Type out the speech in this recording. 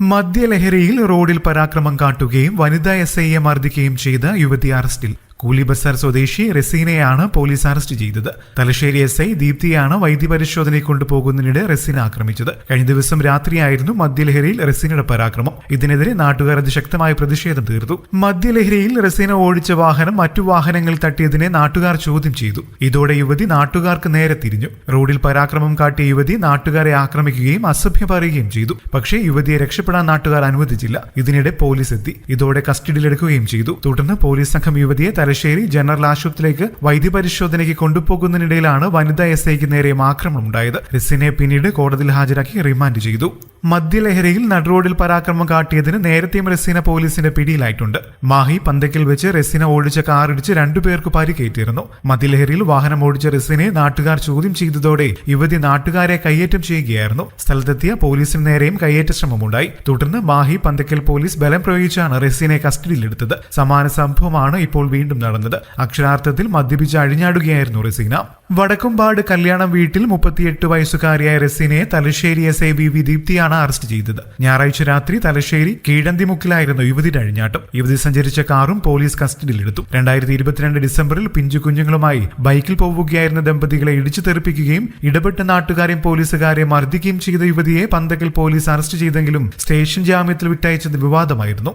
മദ്യലഹരിയിൽ റോഡിൽ പരാക്രമം കാട്ടുകയും വനിതാ എസ് ഐയെ മർദ്ദിക്കുകയും ചെയ്ത യുവതി അറസ്റ്റിൽ കൂലി ബസാർ സ്വദേശി റെസീനയാണ് പോലീസ് അറസ്റ്റ് ചെയ്തത്. തലശ്ശേരി എസ് ഐ ദീപ്തിയാണ് വൈദ്യപരിശോധനയിൽ കൊണ്ടുപോകുന്നതിനിടെ റെസീന ആക്രമിച്ചത്. കഴിഞ്ഞ ദിവസം രാത്രിയായിരുന്നു മദ്യലഹരിയിൽ റെസീനയുടെ പരാക്രമം. ഇതിനെതിരെ നാട്ടുകാർ അതിശക്തമായ പ്രതിഷേധം തീർത്തു. മദ്യലഹരിയിൽ റെസീന ഓടിച്ച വാഹനം മറ്റു വാഹനങ്ങൾ തട്ടിയതിനെ നാട്ടുകാർ ചോദ്യം ചെയ്തു. ഇതോടെ യുവതി നാട്ടുകാർക്ക് നേരെ തിരിഞ്ഞു. റോഡിൽ പരാക്രമം കാട്ടിയ യുവതി നാട്ടുകാരെ ആക്രമിക്കുകയും അസഭ്യം പറയുകയും ചെയ്തു. പക്ഷേ യുവതിയെ രക്ഷപ്പെടാൻ നാട്ടുകാർ അനുവദിച്ചില്ല. ഇതിനിടെ പോലീസ് എത്തി. ഇതോടെ കസ്റ്റഡിയിലെടുക്കുകയും ചെയ്തു. തുടർന്ന് പോലീസ് സംഘം യുവതിയെ തലശ്ശേരി ജനറൽ ആശുപത്രിയിലേക്ക് വൈദ്യപരിശോധനയ്ക്ക് കൊണ്ടുപോകുന്നതിനിടയിലാണ് വനിതാ എസ് ഐക്ക് നേരെ ആക്രമണം ഉണ്ടായത്. റിസിനെ പിന്നീട് കോടതിയിൽ ഹാജരാക്കി റിമാൻഡ് ചെയ്തു. മദ്യലഹരിയിൽ നടുറോഡിൽ പരാക്രമം കാട്ടിയതിന് നേരത്തെയും റസീന പോലീസിന്റെ പിടിയിലായിട്ടുണ്ട്. മാഹി പന്തക്കിൽ വെച്ച് റസീന ഓടിച്ച കാറിടിച്ച് രണ്ടുപേർക്ക് പരിക്കേറ്റിരുന്നു. മദ്യലഹരിയിൽ വാഹനം ഓടിച്ച റസീനെ നാട്ടുകാർ ചോദ്യം ചെയ്തതോടെ യുവതി നാട്ടുകാരെ കയ്യേറ്റം ചെയ്യുകയായിരുന്നു. സ്ഥലത്തെത്തിയ പോലീസിന് നേരെയും കയ്യേറ്റ ശ്രമമുണ്ടായി. തുടർന്ന് മാഹി പന്തക്കൽ പോലീസ് ബലം പ്രയോഗിച്ചാണ് റസീനെ കസ്റ്റഡിയിലെടുത്തത്. സമാന സംഭവമാണ് ഇപ്പോൾ വീണ്ടും നടന്നത്. അക്ഷരാർത്ഥത്തിൽ മദ്യപിച്ച് അഴിഞ്ഞാടുകയായിരുന്നു റസീന. വടക്കുംപാട് കല്യാണം വീട്ടിൽ മുപ്പത്തിയെട്ട് വയസ്സുകാരിയായ റസീനയെ തലശ്ശേരി എസ് ഐ വി ദീപ്തിയാണ് അറസ്റ്റ് ചെയ്തത്. ഞായറാഴ്ച രാത്രി തലശ്ശേരി കീഴന്തിമുക്കിലായിരുന്നു യുവതിയുടെ അഴിഞ്ഞാട്ടം. യുവതി സഞ്ചരിച്ച കാറും പോലീസ് കസ്റ്റഡിയിലെടുത്തു. രണ്ടായിരത്തി ഇരുപത്തിരണ്ട് ഡിസംബറിൽ പിഞ്ചു കുഞ്ഞുങ്ങളുമായി ബൈക്കിൽ പോവുകയായിരുന്ന ദമ്പതികളെ ഇടിച്ചു തെറിപ്പിക്കുകയും ഇടപെട്ട നാട്ടുകാരെയും പോലീസുകാരെ മർദ്ദിക്കുകയും ചെയ്ത യുവതിയെ പന്തക്കൽ പോലീസ് അറസ്റ്റ് ചെയ്തെങ്കിലും സ്റ്റേഷൻ ജാമ്യത്തിൽ വിട്ടയച്ചത് വിവാദമായിരുന്നു.